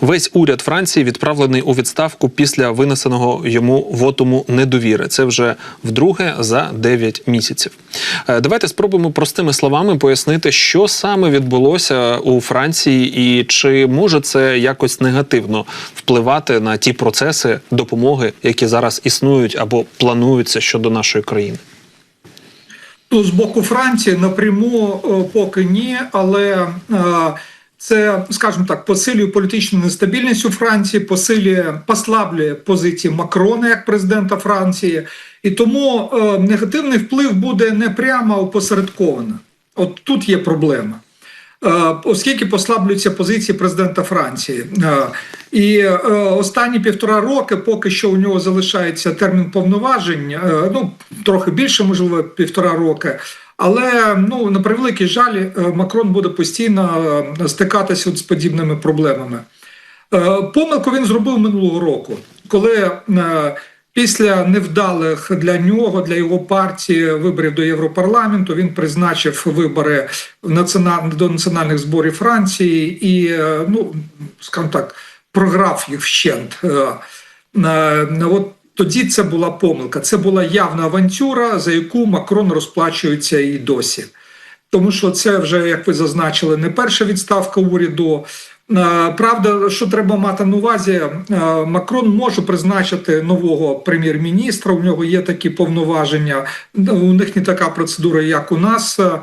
Весь уряд Франції відправлений у відставку після винесеного йому вотуму недовіри. Це вже вдруге за 9 місяців. Е, Давайте спробуємо простими словами пояснити, що саме відбулося у Франції, і чи може це якось негативно впливати на ті процеси допомоги, які зараз існують або плануються щодо нашої країни. Ну, з боку Франції напряму е, поки ні, але е, це, скажімо так, посилює політичну нестабільність у Франції, посилює, послаблює позиції Макрона як президента Франції, і тому е, негативний вплив буде не прямо а опосередковано. От тут є проблема. Е, Оскільки послаблюються позиції президента Франції, Е, і е, останні півтора роки, поки що у нього залишається термін повноважень, ну трохи більше, можливо, півтора роки. Але ну на превеликий жаль, Макрон буде постійно стикатися от з подібними проблемами. Помилку він зробив минулого року, коли після невдалих для нього, для його партії виборів до Європарламенту він призначив вибори до національних зборів Франції і, е, ну скажімо так, програв їх вщент. Е, е, От тоді це була помилка. Це була явна авантюра, за яку Макрон розплачується і досі. Тому що це вже, як ви зазначили, не перша відставка уряду. Е, Правда, що треба мати на увазі, е, Макрон може призначити нового прем'єр-міністра. У нього є такі повноваження. У них не така процедура, як у нас. Е,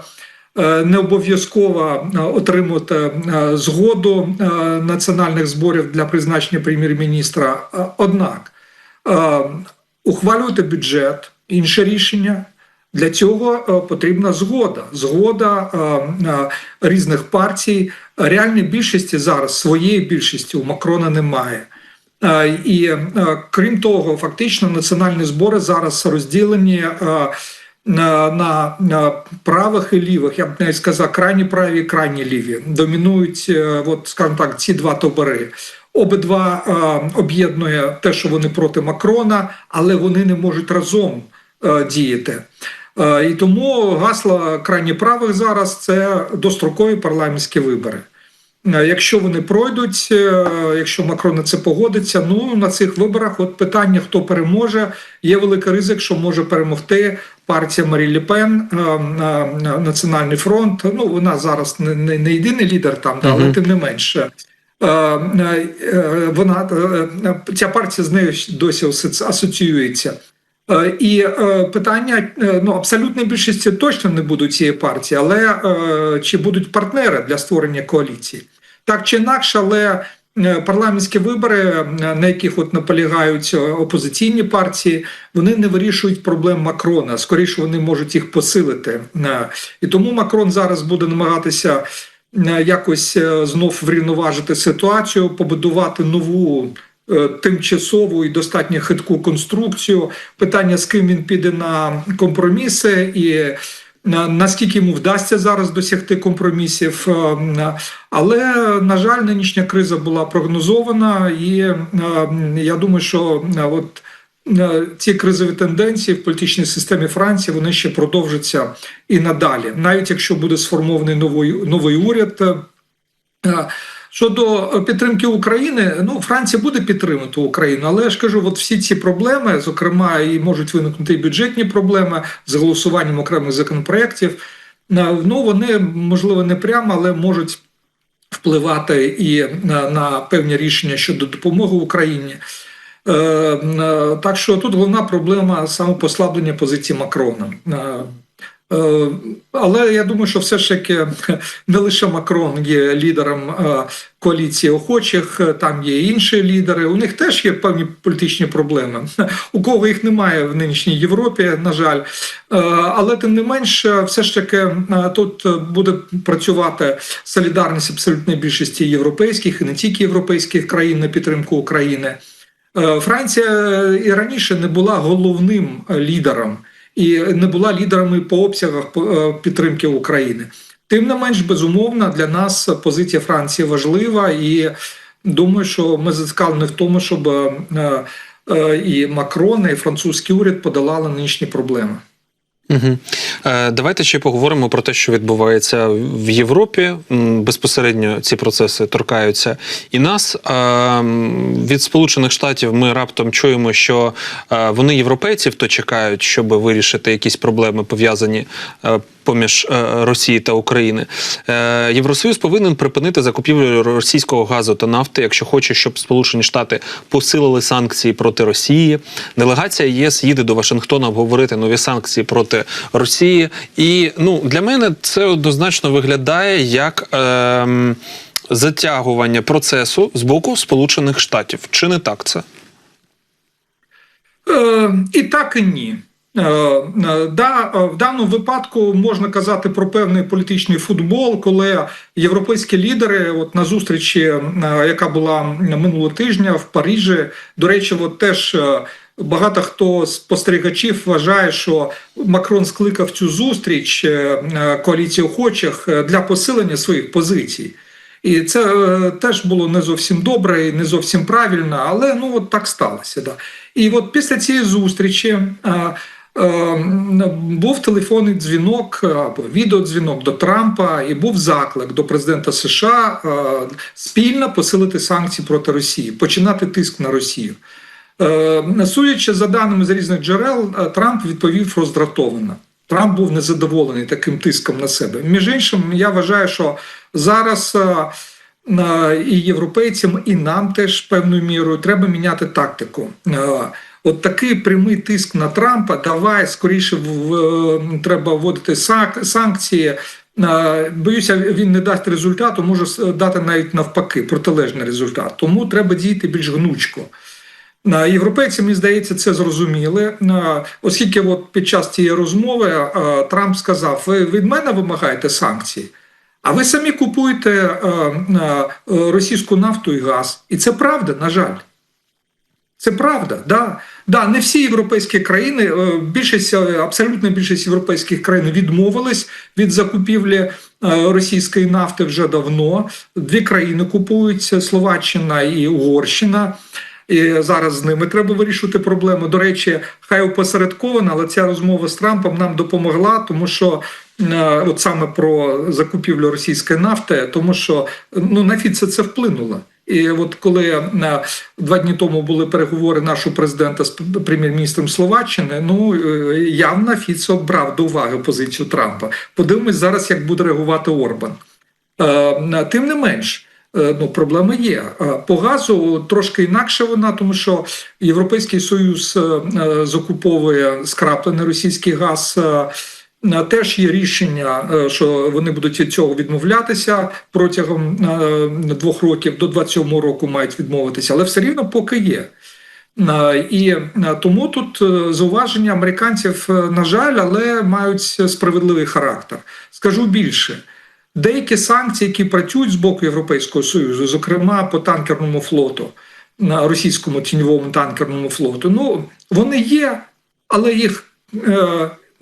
Не обов'язково отримати згоду національних зборів для призначення прем'єр-міністра. Однак ухвалювати бюджет, інше рішення. Для цього е, потрібна згода, згода е, е, різних партій. Реальної більшості зараз своєї більшості у Макрона немає. І крім того, фактично національні збори зараз розділені на, правих і лівих. Я б навіть сказав, крайні праві і крайні ліві. Домінують, от, скажімо так, ці два табори. Обидва об'єднує те, що вони проти Макрона, але вони не можуть разом діяти. Е, І тому гасло крайні правих зараз це дострокові парламентські вибори. Е, Якщо вони пройдуть, е, якщо Макрон на це погодиться, ну на цих виборах от питання, хто переможе, є великий ризик, що може перемогти партія Марі Ле Пен, Національний фронт. Ну вона зараз не, не, не єдиний лідер там, але Мгм. тим не менше. Вона ця партія з нею досі асоціюється. Е, І е, питання е, ну абсолютної більшості точно не будуть цієї партії, але чи будуть партнери для створення коаліції? Так чи інакше, але парламентські вибори, на яких от наполягають опозиційні партії, вони не вирішують проблем Макрона. Скоріше вони можуть їх посилити. І тому Макрон зараз буде намагатися якось знов врівноважити ситуацію, побудувати нову. Е, Тимчасову і достатньо хитку конструкцію. Питання, з ким він піде на компроміси, і наскільки йому вдасться зараз досягти компромісів. Е, Але, на жаль, нинішня криза була прогнозована, і е, я думаю, що от ці кризові тенденції в політичній системі Франції вони ще продовжаться і надалі, навіть якщо буде сформований новий, новий уряд. Е, е, Щодо підтримки України, ну Франція буде підтримувати Україну, але я ж кажу, от всі ці проблеми, зокрема, і можуть виникнути і бюджетні проблеми з голосуванням окремих законопроєктів. е, Ну вони можливо не прямо, але можуть впливати і на, на певні рішення щодо допомоги Україні. Е, е, Так що тут головна проблема саме послаблення позиції Макрона. Е, Але я думаю, що все ж таки не лише Макрон є лідером е, коаліції охочих, е, там є інші лідери. У них теж є певні політичні проблеми. У кого їх немає в нинішній Європі, на жаль. Але тим не менш, е, все ж таки тут буде працювати солідарність абсолютної більшості європейських і не тільки європейських країн на підтримку України. Франція і раніше не була головним лідером і не була лідерами по обсягах е, підтримки України. Тим не менш, безумовно, для нас позиція Франції важлива, і думаю, що ми зацікавлені в тому, щоб е, е, і Макрон, і французький уряд подолали нинішні проблеми. Угу. Давайте ще поговоримо про те, що відбувається в Європі. Безпосередньо ці процеси торкаються і нас. Е, від Сполучених Штатів ми раптом чуємо, що е, вони європейців то чекають, щоб вирішити якісь проблеми пов'язані. Поміж е, Росії та України Е, Євросоюз повинен припинити закупівлю російського газу та нафти, якщо хоче, щоб Сполучені Штати посилили санкції проти Росії. Делегація ЄС їде до Вашингтона обговорити нові санкції проти Росії. І ну для мене це однозначно виглядає як. Е, Затягування процесу з боку Сполучених Штатів. Чи не так це? Е, і так, і ні. Е, е, Да, е, в даному випадку можна казати про певний політичний футбол, коли європейські лідери, от на зустрічі, яка була минулого тижня в Парижі, до речі, от теж багато хто з спостерігачів вважає, що Макрон скликав цю зустріч коаліції охочих для посилення своїх позицій. І це теж було не зовсім добре і не зовсім правильно, але ну от так сталося. Да. І от після цієї зустрічі був телефонний дзвінок е, або відеодзвінок до Трампа, і був заклик до президента США е, спільно посилити санкції проти Росії, починати тиск на Росію. Е, Судячи за даними з різних джерел, е, Трамп відповів роздратовано. Трамп був незадоволений таким тиском на себе. Між іншим, я вважаю, що зараз і європейцям, і нам теж певною мірою треба міняти тактику. От такий прямий тиск на Трампа. Давай скоріше в, треба вводити санкції. Боюся, він не дасть результату, може дати навіть навпаки протилежний результат. Тому треба діяти більш гнучко. Європейці, мені здається, це зрозуміли, оскільки от під час цієї розмови Трамп сказав: ви від мене вимагаєте санкції, а ви самі купуєте російську нафту і газ. І це правда, на жаль. Це правда, да. Да, не всі європейські країни, е, більшість, е, абсолютна більшість європейських країн відмовились від закупівлі е, російської нафти вже давно. Дві країни купуються: Словаччина і Угорщина. І зараз з ними треба вирішувати проблему. До речі, хай опосередковано, але ця розмова з Трампом нам допомогла, тому що от саме про закупівлю російської нафти, тому що ну на Фіце це вплинуло. І от коли е, два дні тому були переговори нашого президента з прем'єр-міністром Словаччини, ну е, явно Фіцо брав до уваги позицію Трампа. Подивимось зараз, як буде реагувати Орбан. Е, Тим не менш. Ну, проблема є по газу трошки інакше вона, тому що Європейський Союз закуповує скраплений російський газ. Теж є рішення, е, що вони будуть від цього відмовлятися протягом е, двох років до 27 року мають відмовитися, але все рівно поки є. Е, І тому тут зауваження американців, на жаль, але мають справедливий характер. Скажу більше. Деякі санкції, які працюють з боку Європейського Союзу, зокрема по танкерному флоту, російському тіньовому танкерному флоту, ну вони є, але їх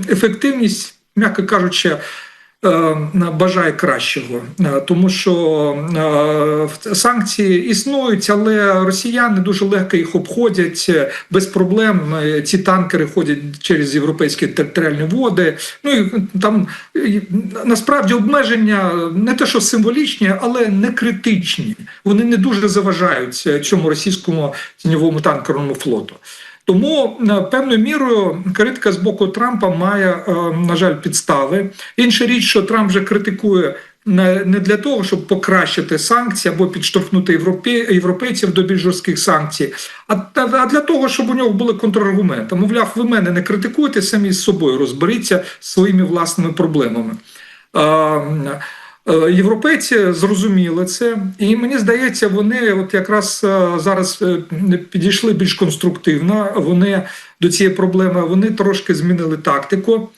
ефективність, м'яко кажучи, е, бажає кращого, Е, тому що е, санкції існують, але росіяни дуже легко їх обходять без проблем. Ці танкери ходять через європейські територіальні води. Ну і там насправді обмеження не те, що символічні, але не критичні. Вони не дуже заважають цьому російському тіньовому танкерному флоту. Тому е, певною мірою критика з боку Трампа має, е, на жаль, підстави. Інша річ, що Трамп вже критикує не для того, щоб покращити санкції або підштовхнути європейців до більш жорстких санкцій, а, для того, щоб у нього були контраргументи. Мовляв, ви мене не критикуєте самі з собою, розберіться своїми власними проблемами. Е, Європейці зрозуміли це, і мені здається, вони от якраз е, зараз е, підійшли більш конструктивно. Вони до цієї проблеми вони трошки змінили тактику.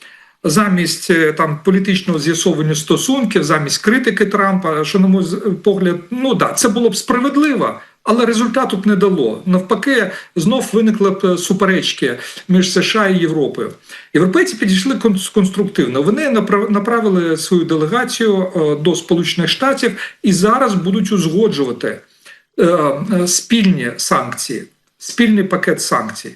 Замість е, там політичного з'ясовування стосунків, замість критики Трампа, що на мій погляд, ну да, це було б справедливо, але результату б не дало. Навпаки, знов виникли б е, суперечки між США і Європою. Європейці підійшли конструктивно. Вони направ- направили свою делегацію е, до Сполучених Штатів і зараз будуть узгоджувати спільні санкції, спільний пакет санкцій.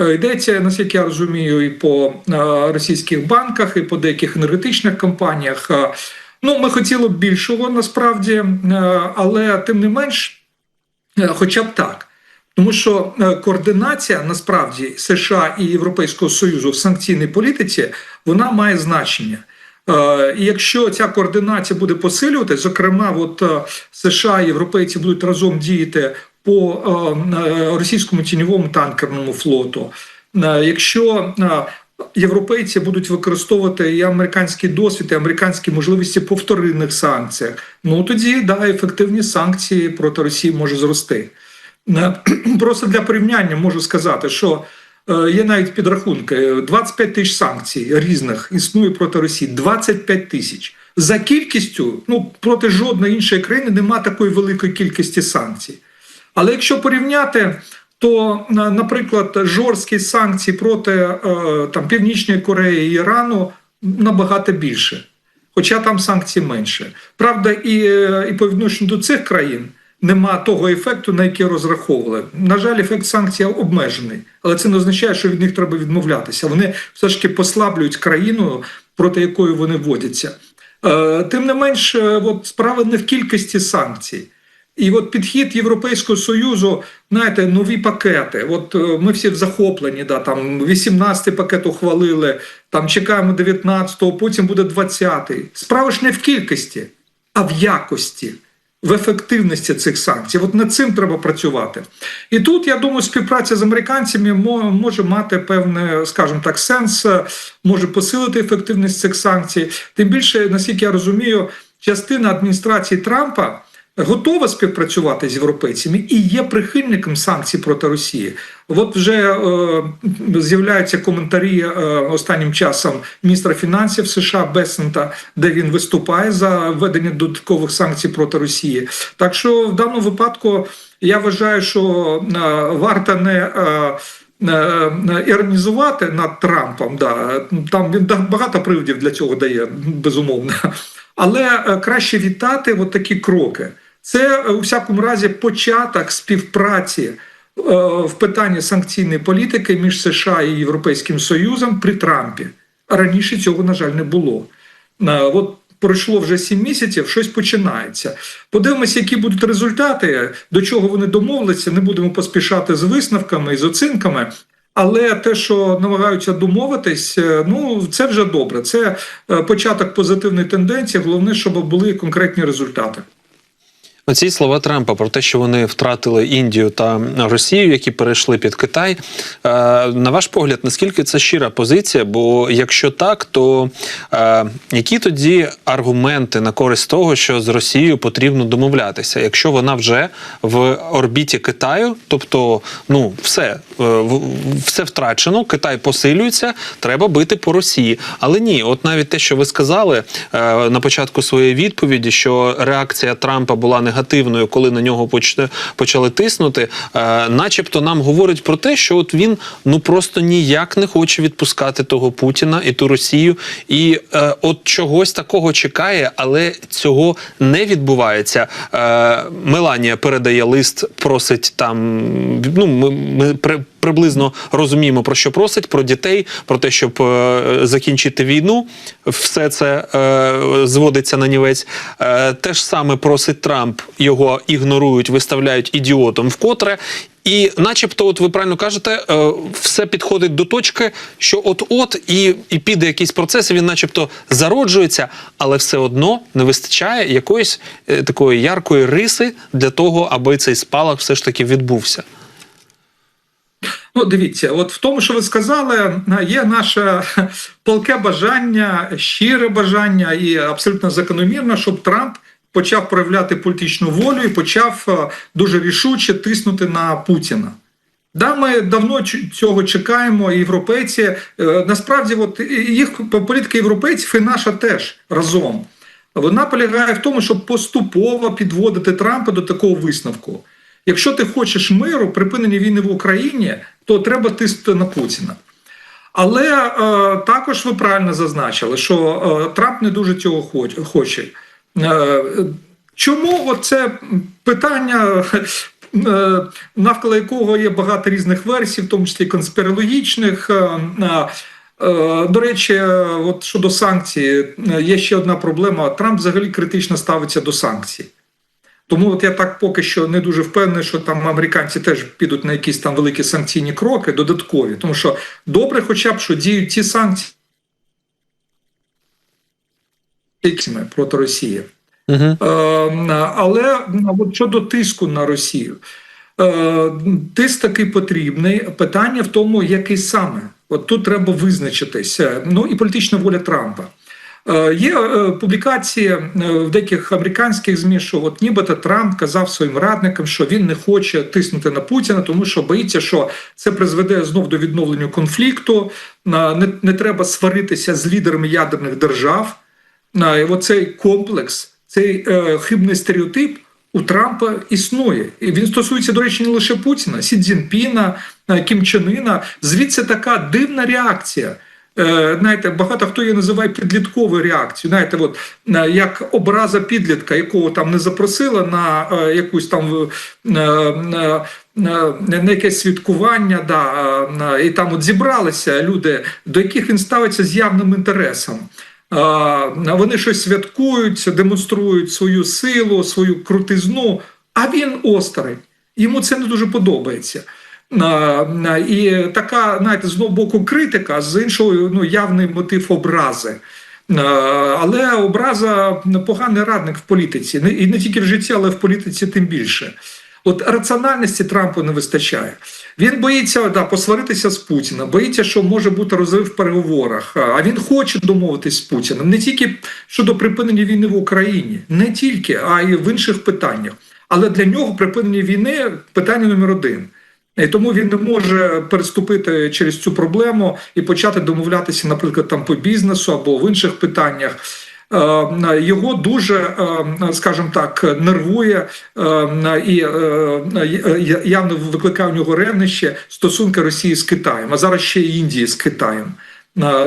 Е, Йдеться, наскільки я розумію, і по е, російських банках, і по деяких енергетичних компаніях. Е, Ну, ми хотіли б більшого насправді, але тим не менш, хоча б так. Тому що координація насправді США і Європейського Союзу в санкційній політиці вона має значення. І якщо ця координація буде посилювати, зокрема, от США і європейці будуть разом діяти по е, е, російському тіньовому танкерному флоту, е, якщо європейці будуть використовувати і американський досвід, і американські можливості по вторинних санкціях, ну тоді да, ефективні санкції проти Росії може зрости. Просто для порівняння можу сказати, що є навіть підрахунки: 25 тисяч санкцій різних існує проти Росії. 25 тисяч. За кількістю, ну проти жодної іншої країни немає такої великої кількості санкцій. Але якщо порівняти, то, наприклад, жорсткі санкції проти е, там, Північної Кореї і Ірану набагато більше, хоча там санкцій менше. Правда, і, е, і по відношенню до цих країн нема того ефекту, на який розраховували. На жаль, ефект санкцій обмежений, але це не означає, що від них треба відмовлятися. Вони все ж таки послаблюють країну, проти якої вони вводяться. Е, Тим не менш, от справа не в кількості санкцій. І от підхід Європейського Союзу, знаєте, нові пакети. От е, ми всі захоплені, да, там 18-й пакет ухвалили, там чекаємо 19-го, потім буде 20-й. Справа ж не в кількості, а в якості, в ефективності цих санкцій. От над цим треба працювати. І тут, я думаю, співпраця з американцями мо- може мати певний, скажімо так, сенс, е, може посилити ефективність цих санкцій. Тим більше, наскільки я розумію, частина адміністрації Трампа готова співпрацювати з європейцями і є прихильником санкцій проти Росії. От вже е, з'являються коментарі е, останнім часом міністра фінансів США Бесента, де він виступає за введення додаткових санкцій проти Росії. Так що в даному випадку я вважаю, що е, варто не. Е, е, Іронізувати над Трампом, да там він багато приводів для цього дає, безумовно. Але е, краще вітати от такі кроки. Це е, у всякому разі початок співпраці е, в питанні санкційної політики між США і Європейським Союзом при Трампі. Раніше цього, на жаль, не було. Е, От пройшло вже сім місяців, щось починається. Подивимося, які будуть результати, до чого вони домовляться. Не будемо поспішати з висновками і з оцінками. Але те, що намагаються домовитись, ну це вже добре. Це початок позитивної тенденції. Головне, щоб були конкретні результати. Оці слова Трампа про те, що вони втратили Індію та Росію, які перейшли під Китай. е, На ваш погляд, наскільки це щира позиція? Бо якщо так, то е, які тоді аргументи на користь того, що з Росією потрібно домовлятися, якщо вона вже в орбіті Китаю, тобто ну все, е, все втрачено, Китай посилюється, треба бити по Росії. Але ні, от навіть те, що ви сказали на початку своєї відповіді, що реакція Трампа була негативною, коли на нього почали тиснути, е, начебто нам говорить про те, що от він ну просто ніяк не хоче відпускати того Путіна і ту Росію, і е, от чогось такого чекає, але цього не відбувається. Е, Меланія передає лист, просить там. Ну ми, ми приблизно розуміємо про що просить, про дітей, про те, щоб е, закінчити війну. Все це е, зводиться на нівець. Е, те ж саме просить Трамп, його ігнорують, виставляють ідіотом вкотре. І, начебто, от ви правильно кажете, е, все підходить до точки, що от-от і, і піде якийсь процес, і він, начебто, зароджується, але все одно не вистачає якоїсь е, такої яркої риси для того, аби цей спалах все ж таки відбувся. Ну, дивіться, от в тому, що ви сказали, є наше палке бажання, щире бажання і абсолютно закономірно, щоб Трамп почав проявляти політичну волю і почав е, дуже рішуче тиснути на Путіна. Да, ми давно цього чекаємо, європейці. е, Насправді, от їх політика європейців і наша теж разом. Вона полягає в тому, щоб поступово підводити Трампа до такого висновку. Якщо ти хочеш миру, припинення війни в Україні, то треба тиснути на Путіна. Але е, також ви правильно зазначили, що е, Трамп не дуже цього хоч- хоче. Е, чому це питання е, навколо якого є багато різних версій, в тому числі конспірологічних. Е, е, е, До речі, е, от щодо санкцій, є ще одна проблема. Трамп взагалі критично ставиться до санкцій. Тому от я так поки що не дуже впевнений, що там американці теж підуть на якісь там великі санкційні кроки, додаткові. Тому що добре, хоча б що діють ті санкції проти Росії. Угу. Е, Але от щодо тиску на Росію, е, тиск такий потрібний. Питання в тому, який саме. От тут треба визначитися. Ну і політична воля Трампа. Е, Є е, публікації е, в деяких американських змі, що от нібито Трамп казав своїм радникам, що він не хоче тиснути на Путіна, тому що боїться, що це призведе знов до відновлення конфлікту. Не, не треба сваритися з лідерами ядерних держав. І оцей комплекс, цей е, хибний стереотип у Трампа існує. І він стосується, до речі, не лише Путіна, Сі Цзіньпіна, е, Кім Чен Іна. Звідси така дивна реакція. Е, Знаєте, багато хто її називає підлітковою реакцією. Знаєте, от е, як образа підлітка, якого там не запросила на е, якусь там на якесь святкування, да, і там от зібралися люди, до яких він ставиться з явним інтересом. Вони щось святкують, демонструють свою силу, свою крутизну, а він осторонь. Йому це не дуже подобається. І така, знаєте, з одного боку критика, з іншого ну, явний мотив образи. Але образа поганий радник в політиці. І не тільки в житті, але в політиці тим більше. От раціональності Трампу не вистачає. Він боїться да, посваритися з Путіним, боїться, що може бути розрив в переговорах. А він хоче домовитись з Путіним не тільки щодо припинення війни в Україні, не тільки, а й в інших питаннях. Але для нього припинення війни питання номер один. І тому він не може переступити через цю проблему і почати домовлятися, наприклад, там по бізнесу або в інших питаннях. Е, Його дуже, е, скажімо так, нервує е, і явно викликає у нього ревнище стосунки Росії з Китаєм, а зараз ще й Індії з Китаєм.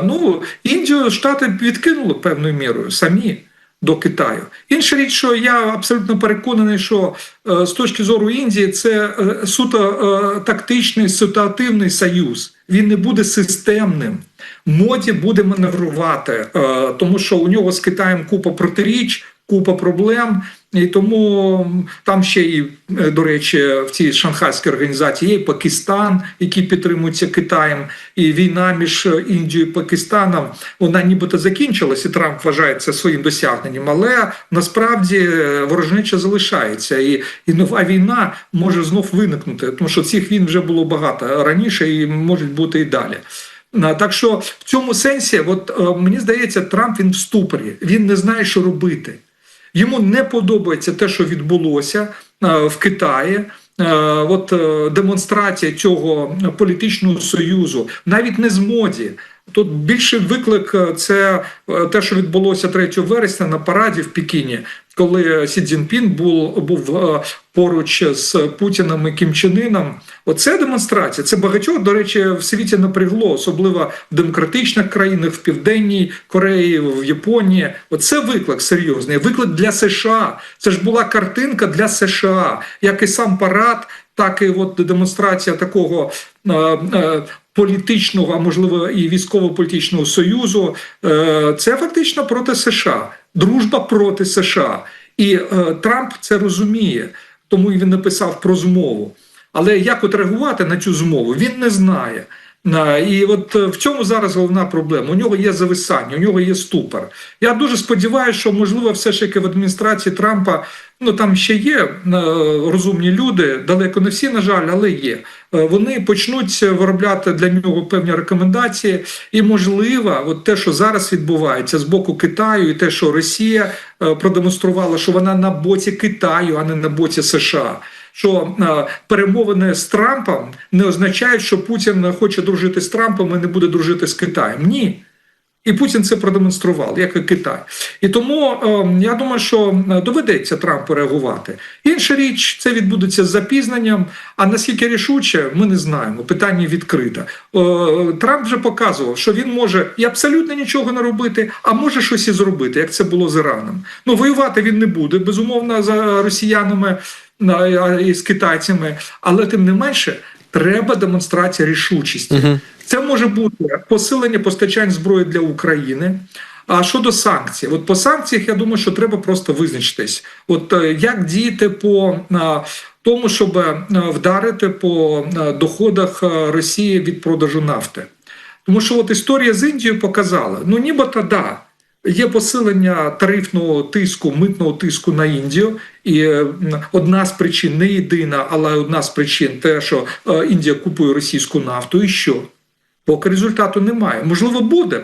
Ну, Індію Штати відкинули певною мірою самі до Китаю. Інша річ, що я абсолютно переконаний, що е, з точки зору Індії це е, суто е, тактичний ситуативний союз. Він не буде системним. Моді буде маневрувати, тому що у нього з Китаєм купа протиріч, купа проблем. І тому там ще і, е, до речі, в цій шанхайській організації є і Пакистан, який підтримується Китаєм, і війна між Індією і Пакистаном вона нібито закінчилась, і Трамп вважає це своїм досягненням. Але насправді е, ворожнеча залишається, і, і нова війна може знов виникнути, тому що цих війн вже було багато раніше і можуть бути і далі. Так що в цьому сенсі, от е, мені здається, Трамп він в ступорі, він не знає, що робити. Йому не подобається те, що відбулося е, в Китаї. Е, От е, демонстрація цього політичного союзу, навіть не з моді. Тут більший виклик це те, що відбулося 3 вересня на параді в Пекіні, коли Сі Цзіньпін був, був е, поруч з Путіним і Кім Чен Іном. Оце демонстрація. Це багатьох, до речі, в світі напрягло, особливо в демократичних країнах, в Південній Кореї, в Японії. Оце виклик серйозний. Виклик для США. Це ж була картинка для США, як і сам парад, так і от демонстрація такого. е, е, Політичного, а можливо і військово-політичного союзу, це фактично проти США, дружба проти США, і е, Трамп це розуміє, тому і він написав про змову. Але як от реагувати на цю змову, він не знає. І от е, в цьому зараз головна проблема. У нього є зависання, у нього є ступор. Я дуже сподіваюся, що можливо, все ж таки в адміністрації Трампа ну там ще є е, розумні люди, далеко не всі, на жаль, але є. Е, Вони почнуть виробляти для нього певні рекомендації, і можливо, от те, що зараз відбувається з боку Китаю, і те, що Росія е, продемонструвала, що вона на боці Китаю, а не на боці США що е, перемовини з Трампом не означають, що Путін хоче дружити з Трампом і не буде дружити з Китаєм. Ні. І Путін це продемонстрував, як і Китай. І тому е, я думаю, що доведеться Трампу реагувати. Інша річ, це відбудеться з запізненням. А наскільки рішуче, ми не знаємо. Питання відкрите. Е, Трамп вже показував, що він може і абсолютно нічого не робити, а може щось і зробити, як це було з Іраном. Ну, воювати він не буде, безумовно, за росіянами. на- із китайцями, але тим не менше треба демонстрація рішучості. Це може бути посилення постачань зброї для України. А щодо санкцій, от по санкціях, я думаю, що треба просто визначитись. От е, як діяти по е, тому, щоб е, вдарити по доходах Росії від продажу нафти. Тому що от історія з Індією показала: ну нібито да, є посилення тарифного тиску, митного тиску на Індію, і е, одна з причин не єдина, але одна з причин те, що е, Індія купує російську нафту, і що? Поки результату немає. Можливо, буде,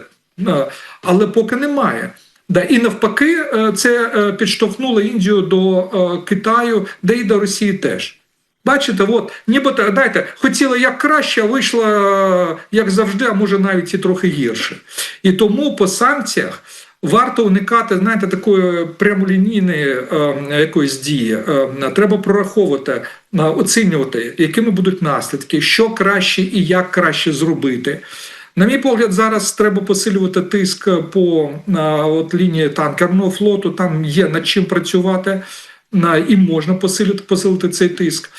е, але поки немає. Да, і навпаки, це підштовхнуло Індію до Китаю, де і до Росії теж. Бачите, от нібито дайте, хотіла як краще, а вийшло е, як завжди, а може навіть і трохи гірше. І тому по санкціях варто уникати, знаєте, такої прямолінійної е, якоїсь дії. Е, треба прораховувати, е, оцінювати, якими будуть наслідки, що краще і як краще зробити. На мій погляд, зараз треба посилювати тиск по от, лінії танкерного флоту. Там є над чим працювати, і можна посилити, посилити цей тиск.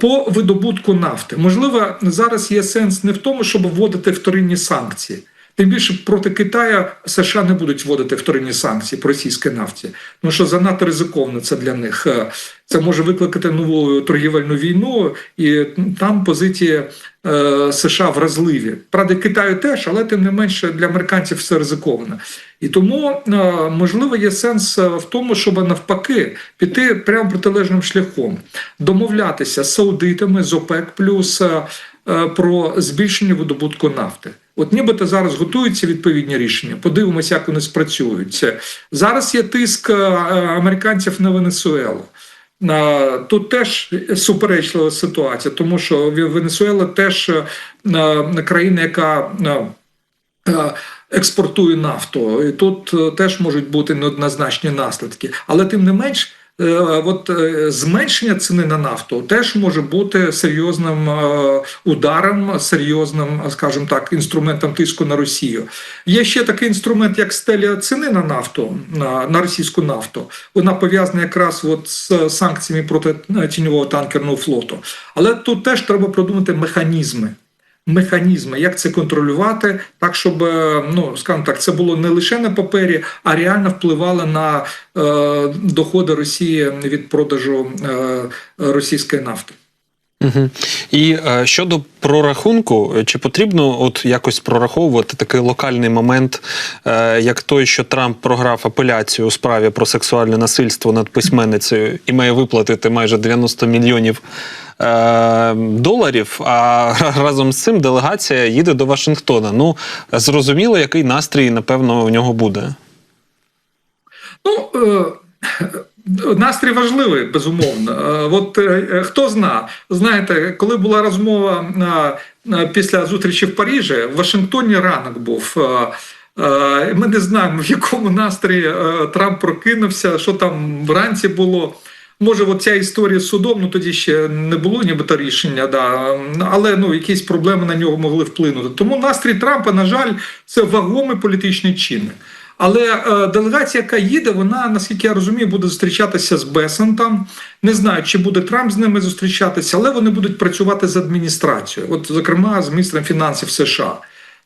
По видобутку нафти. Можливо, зараз є сенс не в тому, щоб вводити вторинні санкції. Тим більше проти Китаю США не будуть вводити вторинні санкції по російській нафті, тому що занадто ризиковано це для них. Е, Це може викликати нову торгівельну війну, і там позиції е, США вразливі. Правда, Китаю теж, але тим не менше для американців все ризиковано. І тому е, можливо є сенс в тому, щоб навпаки піти прямо протилежним шляхом, домовлятися з саудитами, з ОПЕК плюс про збільшення видобутку нафти. От нібито зараз готуються відповідні рішення. Подивимося, як вони спрацюють. Це зараз є тиск е, американців на Венесуелу. Тут теж суперечлива ситуація, тому що Венесуела теж е, країна, яка е, експортує нафту. І тут теж можуть бути неоднозначні наслідки. Але тим не менш, от е, зменшення ціни на нафту теж може бути серйозним е, ударом, серйозним, скажімо так, інструментом тиску на Росію. Є ще такий інструмент, як стеля ціни на нафту, на, російську нафту. Вона пов'язана якраз от з санкціями проти е, тіньового танкерного флоту. Але тут теж треба продумати механізми механізми, як це контролювати, так щоб е, ну скажімо так, це було не лише на папері, а реально впливало на е, доходи Росії від продажу е, російської нафти. Угу. І е, щодо прорахунку, чи потрібно от якось прораховувати такий локальний момент, е, як той, що Трамп програв апеляцію у справі про сексуальне насильство над письменницею і має виплатити майже 90 мільйонів доларів. А разом з цим делегація їде до Вашингтона. Ну зрозуміло, який настрій напевно у нього буде. Ну е, настрій важливий, безумовно. Е, От е, хто зна, знаєте, коли була розмова е, е, після зустрічі в Парижі, в Вашингтоні ранок був. е, е, Ми не знаємо, в якому настрої е, Трамп прокинувся, що там вранці було. Може, ця історія з судом, ну тоді ще не було нібито рішення, да, але ну, якісь проблеми на нього могли вплинути. Тому настрій Трампа, на жаль, це вагомий політичний чинник. Але е, делегація, яка їде, вона, наскільки я розумію, буде зустрічатися з Бесентом. Не знаю, чи буде Трамп з ними зустрічатися, але вони будуть працювати з адміністрацією, от, зокрема, з міністром фінансів США.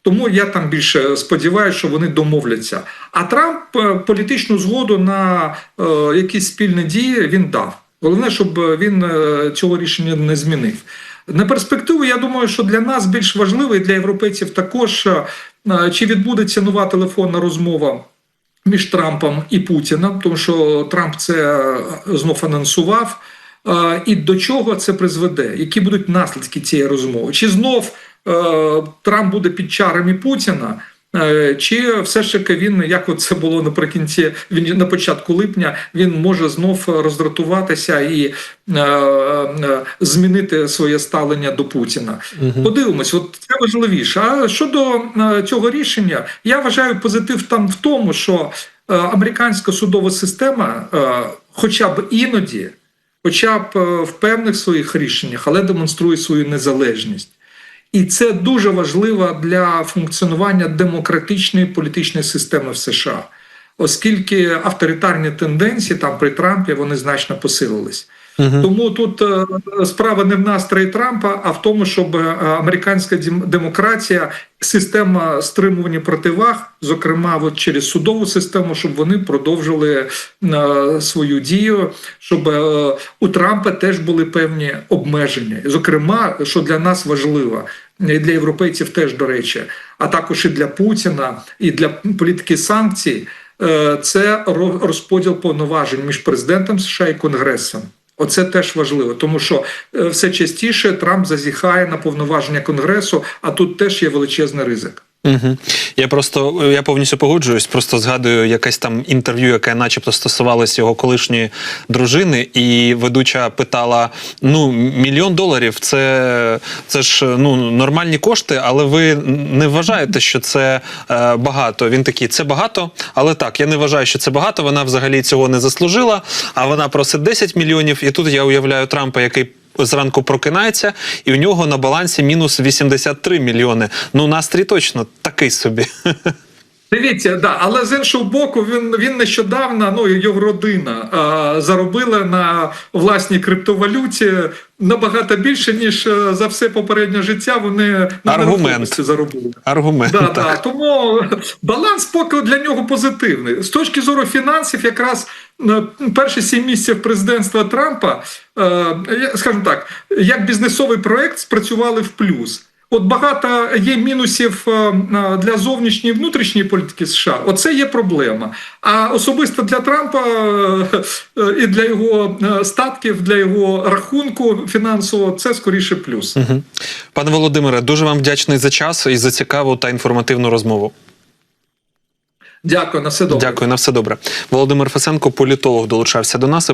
Тому я там більше сподіваюся, що вони домовляться. А Трамп е, політичну згоду на е, якісь спільні дії він дав. Головне, щоб він е, цього рішення не змінив. На перспективу, я думаю, що для нас більш важливо і для європейців також, чи відбудеться нова телефонна розмова між Трампом і Путіним, тому що Трамп це знов анонсував. І до чого це призведе? Які будуть наслідки цієї розмови? Чи знов Трамп буде під чарами Путіна? Е, Чи все ж таки він, як це було наприкінці, він на початку липня, він може знов роздратуватися і е, е, змінити своє ставлення до Путіна? Мгм. Подивимось, от це важливіше. А щодо е, цього рішення, я вважаю позитив там в тому, що е, американська судова система, е, хоча б іноді, хоча б е, в певних своїх рішеннях, але демонструє свою незалежність. І це дуже важливо для функціонування демократичної політичної системи в США, оскільки авторитарні тенденції там при Трампі вони значно посилились. Тому тут е, справа не в настрої Трампа, а в тому, щоб е, американська дем- демократія, система стримування противаг, зокрема, от через судову систему, щоб вони продовжили е, свою дію, щоб у Трампа теж були певні обмеження. Зокрема, що для нас важливо, і для європейців теж до речі, а також і для Путіна, і для політики санкцій. е, Це розподіл повноважень між президентом США і Конгресом. Оце теж важливо, тому що е, все частіше Трамп зазіхає на повноваження Конгресу, а тут теж є величезний ризик. Угу. Я просто я повністю погоджуюсь. Просто згадую якесь там інтерв'ю, яке, начебто, стосувалося його колишньої дружини, і ведуча питала: ну, мільйон доларів це, це ж ну нормальні кошти, але ви не вважаєте, що це е, багато. Він такий, це багато, але так, я не вважаю, що це багато. Вона взагалі цього не заслужила. А вона просить 10 мільйонів. І тут я уявляю Трампа, який. Зранку прокинається, і у нього на балансі мінус 83 мільйони. Ну, настрій точно такий собі. Дивіться, да, але з іншого боку, він він нещодавно, ну його родина а, заробила на власній криптовалюті набагато більше, ніж е, за все попереднє життя. Вони на нерухомості заробили. Аргумент. Да, так. да. Тому баланс поки для нього позитивний. З точки зору фінансів, якраз перші сім місяців президентства Трампа, е, скажімо так, як бізнесовий проект спрацювали в плюс. От багато є мінусів е, для зовнішньої і внутрішньої політики США. Оце є проблема. А особисто для Трампа е, і для його статків, для його рахунку фінансового, це скоріше плюс. Мгм. Пане Володимире, дуже вам вдячний за час і за цікаву та інформативну розмову. Дякую на все добре. Дякую на все добре. Володимир Фесенко, політолог, долучався до нас.